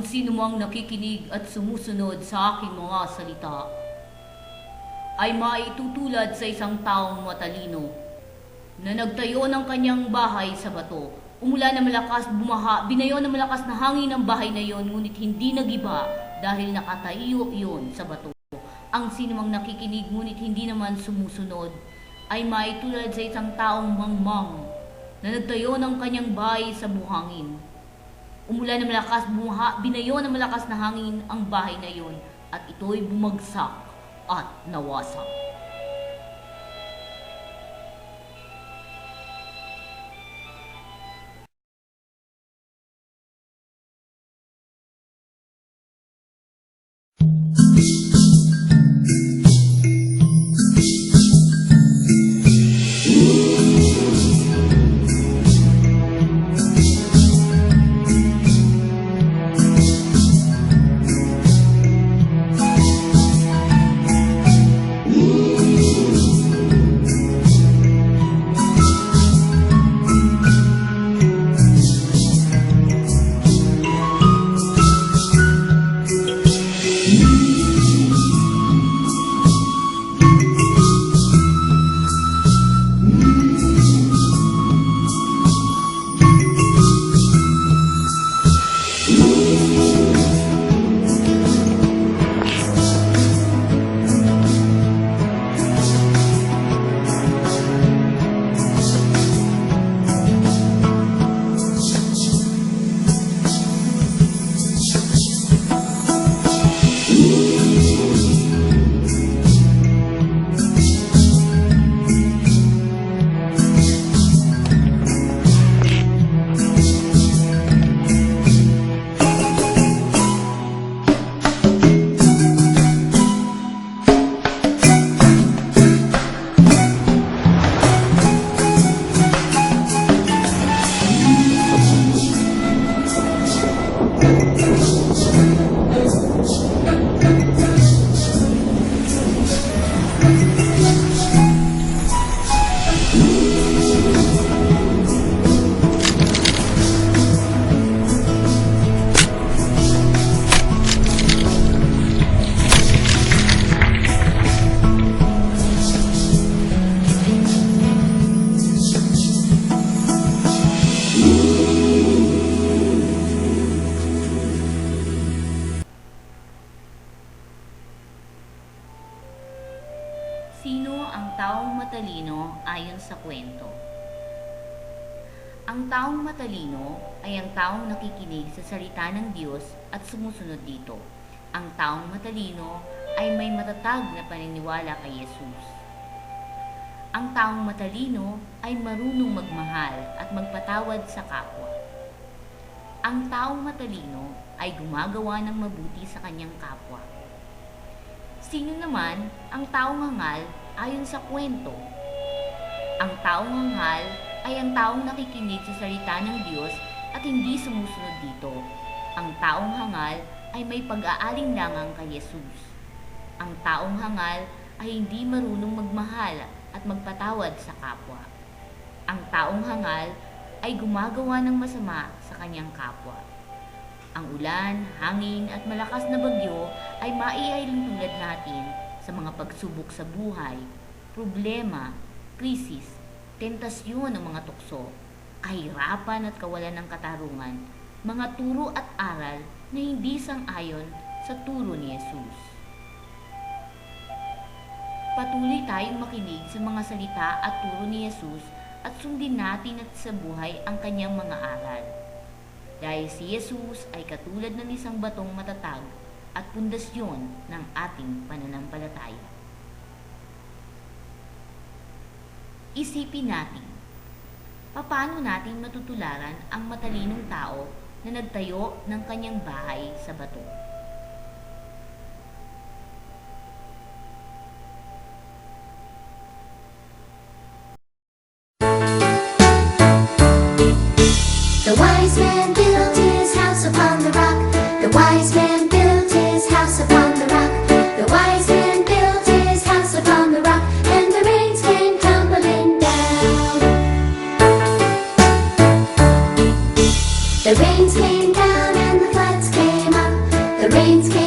sino mang nakikinig at sumusunod sa aking mga salita ay maitutulad sa isang taong matalino na nagtayo ng kanyang bahay sa bato. Umula na malakas, bumaha, binayo ng malakas na hangin ang bahay na yon, ngunit hindi nagiba dahil nakatayo iyon sa bato. Ang sinumang nakikinig ngunit hindi naman sumusunod ay maitulad sa isang taong mangmang na nagtayo ng kanyang bahay sa buhangin. Umulan ng malakas, bumaha, binayo ng malakas na hangin ang bahay na yon at ito'y bumagsak at nawasak. Sino ayon sa kwento? Ang taong matalino ay ang taong nakikinig sa salita ng Diyos at sumusunod dito. Ang taong matalino ay may matatag na paniniwala kay Yesus. Ang taong matalino ay marunong magmahal at magpatawad sa kapwa. Ang taong matalino ay gumagawa ng mabuti sa kanyang kapwa. Sino naman ang taong hangal ayon sa kwento? Ang taong hangal ay ang taong nakikinig sa salita ng Diyos at hindi sumusunod dito. Ang taong hangal ay may pag-aalinlangan kay Jesus. Ang taong hangal ay hindi marunong magmahal at magpatawad sa kapwa. Ang taong hangal ay gumagawa ng masama sa kanyang kapwa. Ang ulan, hangin at malakas na bagyo ay maiiling tulad natin sa mga pagsubok sa buhay, problema, krisis, tentasyon ng mga tukso, kahirapan at kawalan ng katarungan, mga turo at aral na hindi sang-ayon sa turo ni Jesus. Patuloy tayong makinig sa mga salita at turo ni Jesus at sundin natin at sa buhay ang kanyang mga aral. Dahil si Jesus ay katulad ng isang batong matatag at pundasyon ng ating pananampalataya. Isipin natin, paano natin matutularan ang matalinong tao na nagtayo ng kanyang bahay sa bato? The wise man built his house upon the rock. The wise man built his house upon the rock. Rains came